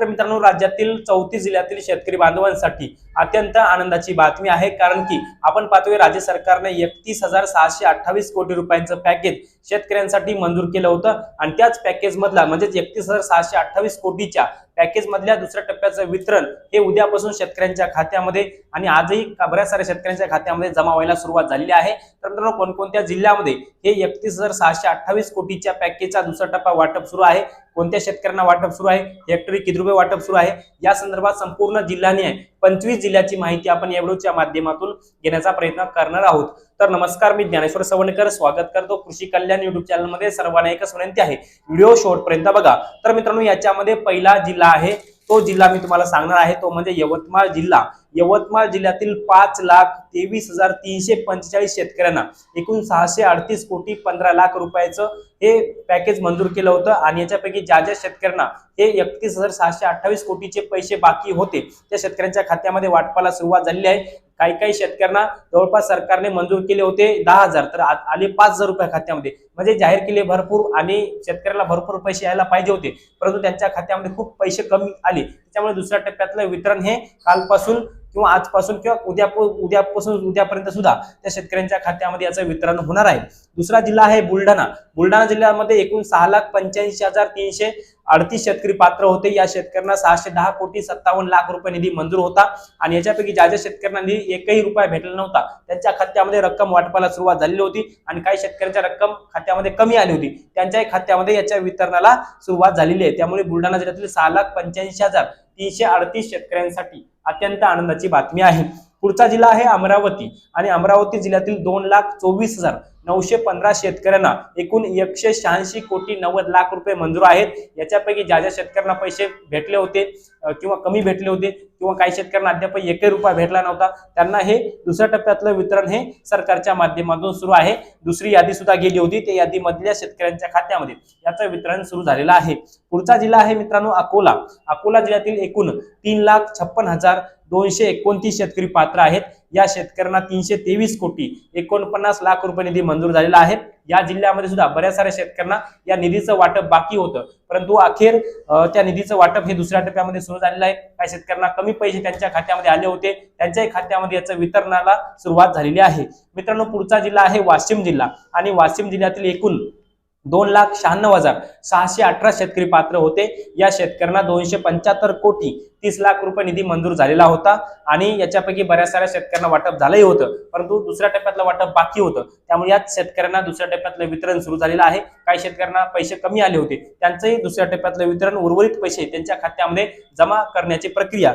तर मित्रांनो राज्यातील चौतीस जिल्ह्यातील शेतकरी बांधवांसाठी अत्यंत आनंदाची बातमी आहे. कारण की आपण पाहतोय राज्य सरकारने एकतीस हजार सहाशे अठ्ठावीस कोटी रुपयांचं पॅकेज शेतकऱ्यांसाठी मंजूर केलं होतं. आणि त्याच पॅकेज मधला म्हणजेच एकतीस हजार सहाशे अठ्ठावीस कोटीच्या पॅकेज मधल्या दुसऱ्या टप्प्याचं वितरण हे उद्यापासून शेतकऱ्यांच्या खात्यामध्ये आणि आजही बऱ्याच साऱ्या शेतकऱ्यांच्या खात्यामध्ये जमा व्हायला सुरुवात झालेली आहे. तर मित्रांनो कोणकोणत्या जिल्ह्यामध्ये हे एकतीस हजार सहाशे अठ्ठावीस कोटीच्या पॅकेजचा दुसरा टप्पा वाटप सुरू आहे? कोणत्या शेतकऱ्यांना वाटप सुरू आहे? हेक्टरी किती रुपये वाटप सुरू आहे? या संदर्भात संपूर्ण जिल्ह्याने पंचवीस जिल्ह्याची माहिती आपण या व्हिडिओच्या माध्यमातून घेण्याचा प्रयत्न करणार आहोत. तर नमस्कार मी ज्ञानेश्वर सवणकर. स्वागत करतो कृषी कल्याण युट्यूब चॅनलमध्ये सर्वांना एकच विनंती आहे व्हिडिओ शेवटपर्यंत बघा. तर मित्रांनो याच्यामध्ये पहिला जिल्हा आहे. तो जिल्हा मी तुम्हाला सांगणार आहे. तो म्हणजे यवतमाळ जिल्हा. यवतमाळ जिल्ह्यातील पाच लाख तेवीस हजार तीनशे पंचेचाळीस शेतकऱ्यांना एकूण सहाशे अडतीस कोटी पंधरा लाख रुपयाचं हे पॅकेज मंजूर केलं होतं. आणि याच्यापैकी ज्या ज्या शेतकऱ्यांना हे एकतीस हजार सहाशे अठ्ठावीस कोटीचे पैसे बाकी होते त्या शेतकऱ्यांच्या खात्यामध्ये वाटपाला सुरुवात झालेली आहे. काही काही शेतकऱ्यांना जवळपास सरकारने मंजूर केले होते दहा हजार. तर आले पाच हजार रुपये खात्यामध्ये. म्हणजे जाहीर केले भरपूर आणि शेतकऱ्याला भरपूर पैसे यायला पाहिजे होते. परंतु त्यांच्या खात्यामध्ये खूप पैसे कमी आले. त्याच्यामुळे दुसऱ्या टप्प्यातलं वितरण हे कालपासून किंवा आजपासून किंवा उद्या उद्यापासून उद्यापर्यंत सुद्धा त्या शेतकऱ्यांच्या खात्यामध्ये याचं वितरण होणार आहे. दुसरा जिल्हा आहे बुलढाणा. बुलढाणा जिल्ह्यामध्ये एकूण सहा लाख पंच्याऐंशी हजार तीनशे अडतीस शेतकरी पात्र होते. या शेतकऱ्यांना सहाशे दहा कोटी सत्तावन्न लाख रुपये निधी मंजूर होता आणि याच्यापैकी ज्या ज्या शेतकऱ्यांना निधी एकही रुपया भेटला नव्हता त्यांच्या खात्यामध्ये रक्कम वाटपाला सुरुवात झालेली होती आणि काही शेतकऱ्यांच्या रक्कम खात्यामध्ये कमी आली होती. त्यांच्याही खात्यामध्ये याच्या वितरणाला सुरुवात झालेली आहे. त्यामुळे बुलढाणा जिल्ह्यातील सहा लाख पंच्याऐंशी हजार तीनशे अडतीस शेतकऱ्यांसाठी अत्यंत आनंदाची बातमी आहे. पुढचा जिल्हा आहे अमरावती आणि अमरावती जिल्ह्यातील दोन लाख चोवीस हजार नऊशे पंधरा शेतकऱ्यांना एकूण एकशे शहाऐंशी कोटी नव्वद लाख रुपये मंजूर आहेत. याच्यापैकी ज्या ज्या शेतकऱ्यांना पैसे भेटले होते किंवा कमी भेटले होते किंवा काही शेतकऱ्यांना अद्याप एकही रुपया भेटला नव्हता त्यांना हे दुसऱ्या टप्प्यातलं वितरण हे सरकारच्या माध्यमातून सुरू आहे. दुसरी यादी सुद्धा गेली होती त्या यादीमधल्या शेतकऱ्यांच्या खात्यामध्ये. याचं वितरण सुरू झालेलं आहे. पुढचा जिल्हा आहे मित्रांनो अकोला. अकोला जिल्ह्यातील एकूण तीन लाख छप्पन हजार दोनशे एकोणतीस शेतकरी पात्र आहेत. या शेतकऱ्यांना तीनशे तेवीस कोटी एकोणपन्नास लाख रुपये निधी मंजूर झालेला आहे. या जिल्ह्यामध्ये सुद्धा बऱ्याच साऱ्या शेतकऱ्यांना या निधीचं वाटप बाकी होतं. परंतु अखेर त्या निधीचं वाटप हे दुसऱ्या टप्प्यामध्ये सुरू झालेलं आहे. काही शेतकऱ्यांना कमी पैसे त्यांच्या खात्यामध्ये आले होते. त्यांच्याही खात्यामध्ये याचं वितरणाला सुरुवात झालेली आहे. मित्रांनो पुढचा जिल्हा आहे वाशिम जिल्हा आणि वाशिम जिल्ह्यातील एकूण दोन लाख शहाण्णव हजार सहाशे अठरा शेतकरी पात्र होते. या शेतकऱ्यांना दोनशे पंच्याहत्तर कोटी तीस लाख रुपये निधी मंजूर झालेला होता आणि याच्यापैकी बऱ्याच साऱ्या शेतकऱ्यांना वाटप झालंही होतं. परंतु दुसऱ्या टप्प्यातलं वाटप बाकी होतं. त्यामुळे याच शेतकऱ्यांना दुसऱ्या टप्प्यातलं वितरण सुरू झालेलं आहे. काही शेतकऱ्यांना पैसे कमी आले होते. त्यांचंही दुसऱ्या टप्प्यातलं वितरण उर्वरित पैसे त्यांच्या खात्यामध्ये जमा करण्याची प्रक्रिया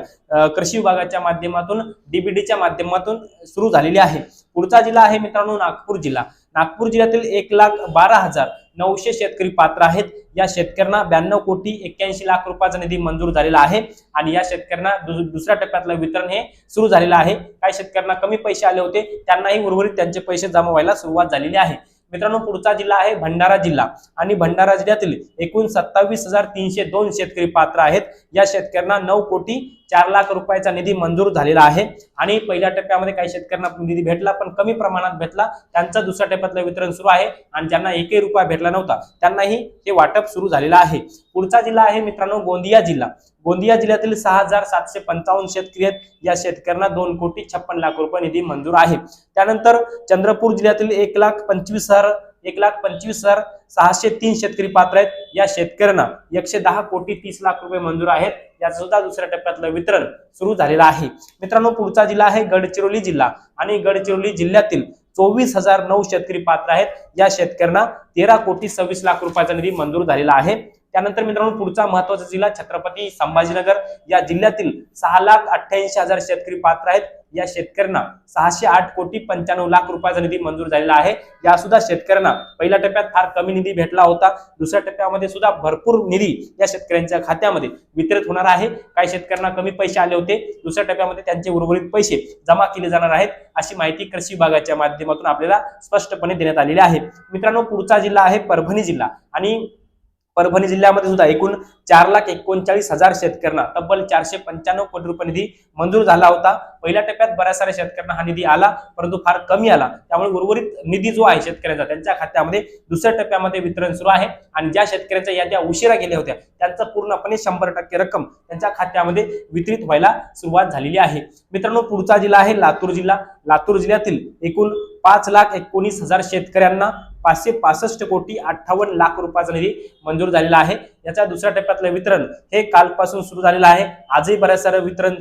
कृषी विभागाच्या माध्यमातून डीबीडीच्या माध्यमातून सुरू झालेली आहे. पुढचा जिल्हा आहे मित्रांनो नागपूर जिल्हा. नागपूर जिल्ह्यातील एक लाख बारा हजार नऊशे शेतकरी पात्र आहेत. या शेतकऱ्यांना ब्याण्णव कोटी एक्क्याऐंशी लाख रुपयाचा निधी मंजूर झालेला आहे. आणि या शेतकऱ्यांना दुसऱ्या टप्प्यातलं वितरण हे सुरू झालेलं आहे. काही शेतकऱ्यांना कमी पैसे आले होते. त्यांनाही उर्वरित त्यांचे पैसे जमा व्हायला सुरुवात झालेली आहे. मित्रांनो पुढचा जिल्हा आहे भंडारा जिल्हा. आणि भंडारा जिल्ह्यातील एकूण सत्तावीस हजार तीनशे दोन शेतकरी पात्र आहेत. या शेतकऱ्यांना नऊ कोटी चार लाख रुपयाचा निधी मंजूर झालेला आहे. आणि पहिल्या टप्प्यामध्ये काही शेतकऱ्यांना निधी भेटला पण कमी प्रमाणात भेटला. त्यांचं दुसऱ्या टप्प्यातलं वितरण सुरू आहे आणि ज्यांना एकही रुपया भेटला नव्हता त्यांनाही हे वाटप सुरू झालेलं आहे. पुढचा जिल्हा आहे मित्रांनो गोंदिया जिल्हा. गोंदिया जिल्ह्यातील सहा हजार सातशे पंचावन्न शेतकरी आहेत. या शेतकऱ्यांना दोन कोटी छप्पन लाख रुपये निधी मंजूर आहे. त्यानंतर चंद्रपूर जिल्ह्यातील एक लाख पंचवीस हजार एक लाख पंचवीस हजार सहाशे तीन शेतकरी पात्र आहेत. या शेतकऱ्यांना एकशे दहा कोटी तीस लाख रुपये मंजूर आहेत. याचं सुद्धा दुसऱ्या टप्प्यातलं वितरण सुरू झालेलं आहे. मित्रांनो पुढचा जिल्हा आहे गडचिरोली जिल्हा आणि गडचिरोली जिल्ह्यातील चोवीस हजार नऊ शेतकरी पात्र आहेत. या शेतकऱ्यांना तेरा कोटी सव्वीस लाख रुपयाचा निधी मंजूर झालेला आहे. त्यानंतर मित्रांनो पुढचा महत्त्वाचा जिल्हा छत्रपती संभाजीनगर. या जिल्ह्यातील सहा लाख अठ्ठ्याऐंशी हजार शेतकरी पात्र आहेत. या शेतकऱ्यांना सहाशे आठ कोटी पंच्याण्णव लाख रुपयाचा निधी मंजूर झालेला आहे. या सुद्धा शेतकऱ्यांना पहिल्या टप्प्यात फार कमी निधी भेटला होता. दुसऱ्या टप्प्यामध्ये सुद्धा भरपूर निधी या शेतकऱ्यांच्या खात्यामध्ये वितरित होणार आहे. काही शेतकऱ्यांना कमी पैसे आले होते. दुसऱ्या टप्प्यामध्ये त्यांचे उर्वरित पैसे जमा केले जाणार आहेत. अशी माहिती कृषी विभागाच्या माध्यमातून आपल्याला स्पष्टपणे देण्यात आलेली आहे. मित्रांनो पुढचा जिल्हा आहे परभणी जिल्हा. आणि परभणी जिल्ह्यामध्ये सुद्धा एकूण चार लाख एकोणचाळीस हजार शेतकऱ्यांना तब्बल चारशे पंच्याण्णव कोटी रुपये निधी मंजूर झाला होता. पहिल्या टप्प्यात बऱ्याच साऱ्या शेतकऱ्यांना हा निधी आला परंतु फार कमी आला. त्यामुळे उर्वरित निधी जो आहे शेतकऱ्यांचा त्यांच्या खात्यामध्ये दुसऱ्या टप्प्यामध्ये वितरण सुरू आहे आणि ज्या शेतकऱ्यांच्या याद्या उशिरा गेल्या होत्या त्यांचं पूर्णपणे शंभर टक्के रक्कम त्यांच्या खात्यामध्ये वितरित व्हायला सुरुवात झालेली आहे. मित्रांनो पुढचा जिल्हा आहे लातूर जिल्हा. लातूर जिल्ह्यातील एकूण पाच लाख एकोणीस हजार शेतकऱ्यांना पाचशे पासष्ट कोटी अठ्ठावन्न लाख रुपयाचा निधी मंजूर झालेला आहे. याच्या दुसऱ्या टप्प्यातलं वितरण हे कालपासून सुरू झालेलं आहे. आजही बऱ्याच सारं वितरण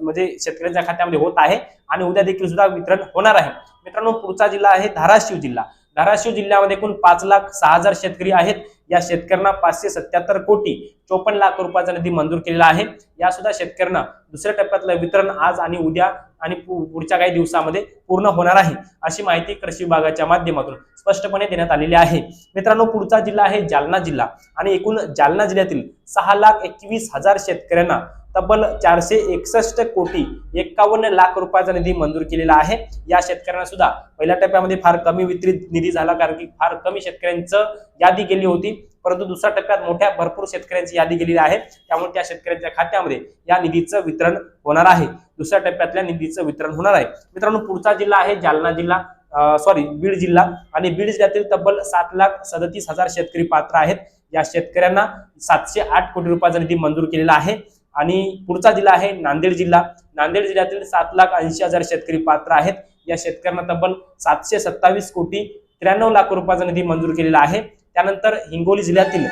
म्हणजे शेतकऱ्यांच्या खात्यामध्ये होत आहे आणि उद्या देखील सुद्धा वितरण होणार आहे. मित्रांनो पुढचा जिल्हा आहे धाराशिव जिल्हा. धाराशिव जिल्ह्यामध्ये एकूण पाच लाख सहा हजार शेतकरी आहेत. या शेतकऱ्यांना पाचशे सत्याहत्तर कोटी चोपन्न लाख रुपयाचा निधी मंजूर केलेला आहे. या सुद्धा शेतकऱ्यांना दुसऱ्या टप्प्यातलं वितरण आज आणि उद्या आणि पु- पुढच्या काही दिवसामध्ये पूर्ण होणार आहे अशी माहिती कृषी विभागाच्या माध्यमातून स्पष्टपणे देण्यात आलेली आहे. मित्रांनो पुढचा जिल्हा आहे जालना जिल्हा आणि एकूण जालना जिल्ह्यातील सहा लाख एकवीस हजार शेतकऱ्यांना तब्बल चारशे एकसष्ट कोटी एकावन्न लाख रुपयाचा निधी मंजूर केलेला आहे. या शेतकऱ्यांना सुद्धा पहिल्या टप्प्यामध्ये फार कमी वितरित निधी झाला कारण की फार कमी शेतकऱ्यांचं यादी गेली होती. परंतु दुसऱ्या टप्प्यात मोठ्या भरपूर शेतकऱ्यांची यादी गेलेली आहे. त्यामुळे त्या शेतकऱ्यांच्या खात्यामध्ये या निधीचं वितरण होणार आहे. दुसऱ्या टप्प्यातल्या निधीचं वितरण होणार आहे. मित्रांनो पुढचा जिल्हा आहे जालना जिल्हा. सॉरी बीड जिल्हा. आणि बीड जिल्ह्यातील तब्बल सात लाख सदतीस हजार शेतकरी पात्र आहेत. या शेतकऱ्यांना सातशे आठ कोटी रुपयाचा निधी मंजूर केलेला आहे. आणि पुढचा जिल्हा आहे नांदेड जिल्हा. नांदेड जिल्ह्यातील सात लाख ऐंशी हजार शेतकरी पात्र आहेत. या शेतकऱ्यांना तब्बल सातशे सत्तावीस कोटी त्र्याण्णव लाख रुपयाचा निधी मंजूर केलेला आहे. त्यानंतर हिंगोली जिल्ह्यातील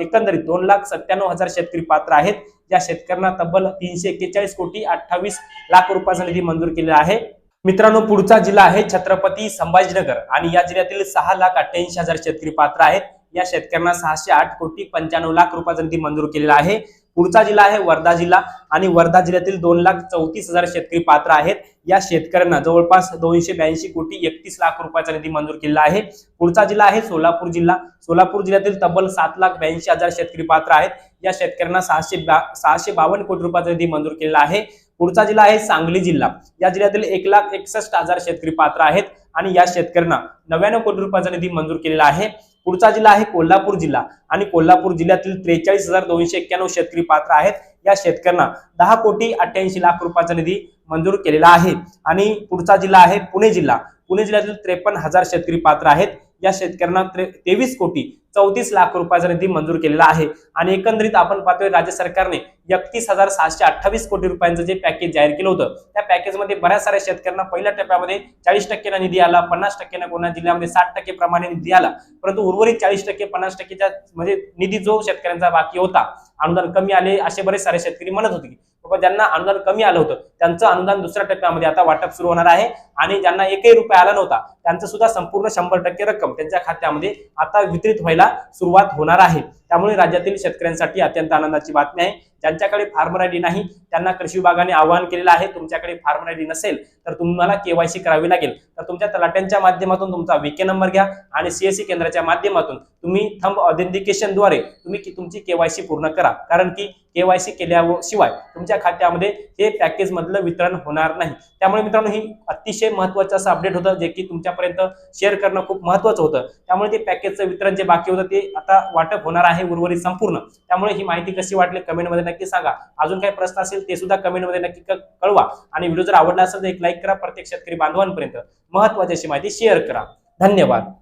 एकंदरीत दोन लाख सत्त्याण्णव हजार शेतकरी पात्र आहेत. या शेतकऱ्यांना तब्बल तीनशे एक्केचाळीस कोटी अठ्ठावीस लाख रुपयाचा निधी मंजूर केलेला आहे. मित्रांनो पुढचा जिल्हा आहे छत्रपती संभाजीनगर आणि या जिल्ह्यातील सहा लाख अठ्ठ्याऐंशी हजार शेतकरी पात्र आहेत. या शेतकऱ्यांना सहाशे आठ कोटी पंच्याण्णव लाख रुपयाचा निधी मंजूर केलेला आहे. पुढचा जिल्हा आहे वर्धा जिल्हा. आणि वर्धा जिल्ह्यातील दोन लाख चौतीस हजार शेतकरी पात्र आहेत. या शेतकऱ्यांना जवळपास दोनशे ब्याऐंशी कोटी एकतीस लाख रुपयाचा निधी मंजूर केलेला आहे. पुढचा जिल्हा आहे सोलापूर जिल्हा. सोलापूर जिल्ह्यातील तब्बल सात लाख ब्याऐंशी हजार शेतकरी पात्र आहेत. या शेतकऱ्यांना सहाशे बा- सहाशे बावन्न कोटी रुपयाचा निधी मंजूर केलेला आहे. पुढचा जिल्हा आहे सांगली जिल्हा. या जिल्ह्यातील एक लाख एकसष्ट हजार शेतकरी पात्र आहेत. आणि या शेतकऱ्यांना नव्याण्णव कोटी रुपयाचा निधी मंजूर केलेला आहे. पुढचा जिल्हा आहे कोल्हापूर जिल्हा. आणि कोल्हापूर जिल्ह्यातील त्रेचाळीस हजार दोनशे एक्क्याण्णव शेतकरी पात्र आहेत. या शेतकऱ्यांना दहा कोटी अठ्ठ्याऐंशी लाख रुपयाचा निधी मंजूर केलेला आहे. आणि पुढचा जिल्हा आहे पुणे जिल्हा. पुणे जिल्ह्यातील त्रेपन्न हजार शेतकरी पात्र आहेत. या शेतकऱ्यांना तेवीस कोटी चौतीस लाख रुपयाचा निधी मंजूर केलेला आहे. आणि एकंदरीत आपण पाहतोय राज्य सरकारने एकतीस हजार सहाशे अठ्ठावीस कोटी रुपयांचं जे पॅकेज जाहीर केलं होतं त्या पॅकेजमध्ये बऱ्याच साऱ्या शेतकऱ्यांना पहिल्या टप्प्यामध्ये चाळीस टक्केना निधी आला पन्नास टक्केना कोणा जिल्ह्यामध्ये साठ टक्के प्रमाणे निधी आला. परंतु उर्वरित चाळीस टक्के पन्नास टक्केच्या म्हणजे निधी जो शेतकऱ्यांचा बाकी होता अनुदान कमी आले असे बरेच सारे शेतकरी म्हणत होते की बाबा ज्यांना अनुदान कमी आलं होतं त्यांचं अनुदान दुसऱ्या टप्प्यामध्ये आता वाटप सुरू होणार आहे. आणि ज्यांना एकही रुपये आला नव्हता त्यांचं सुद्धा संपूर्ण शंभर टक्के रक्कम त्यांच्या खात्यामध्ये आता वितरित व्हायला सुरुवात होणार आहे. त्यामुळे राज्यातील शेतकऱ्यांसाठी अत्यंत आनंदाची बातमी आहे. ज्यांच्याकडे फार्मर आयडी नाही त्यांना कृषी विभागाने आवाहन केलेलं आहे तुमच्याकडे फार्मर आयडी नसेल तर तुम्हाला केवायसी करावी लागेल. तर तुमच्या तलाट्यांच्या माध्यमातून तुमचा विके नंबर घ्या आणि सीएससी केंद्राच्या माध्यमातून तुम्ही थंब ऑथेंटिकेशनद्वारे तुम्ही की तुमची केवायसी पूर्ण करा. कारण की केवायसी केल्याशिवाय तुमच्या खात्यामध्ये हे पॅकेजमधलं मधलं वितरण होणार नाही. त्यामुळे मित्रांनो ही अतिशय महत्वाचं असं अपडेट होतं जे की तुमच्यापर्यंत शेअर करणं खूप महत्वाचं होतं. त्यामुळे ते पॅकेजचं वितरण जे बाकी होतं ते आता वाटप होणार आहे उर्वरित संपूर्ण. त्यामुळे ही माहिती कशी वाटली कमेंटमध्ये नक्की सांगा. अजून काही प्रश्न असेल ते सुद्धा कमेंटमध्ये नक्की कळवा. आणि व्हिडिओ जर आवडला असेल तर एक लाईक करा. प्रत्येक शेतकरी बांधवांपर्यंत महत्वाची अशी माहिती शेअर करा. धन्यवाद.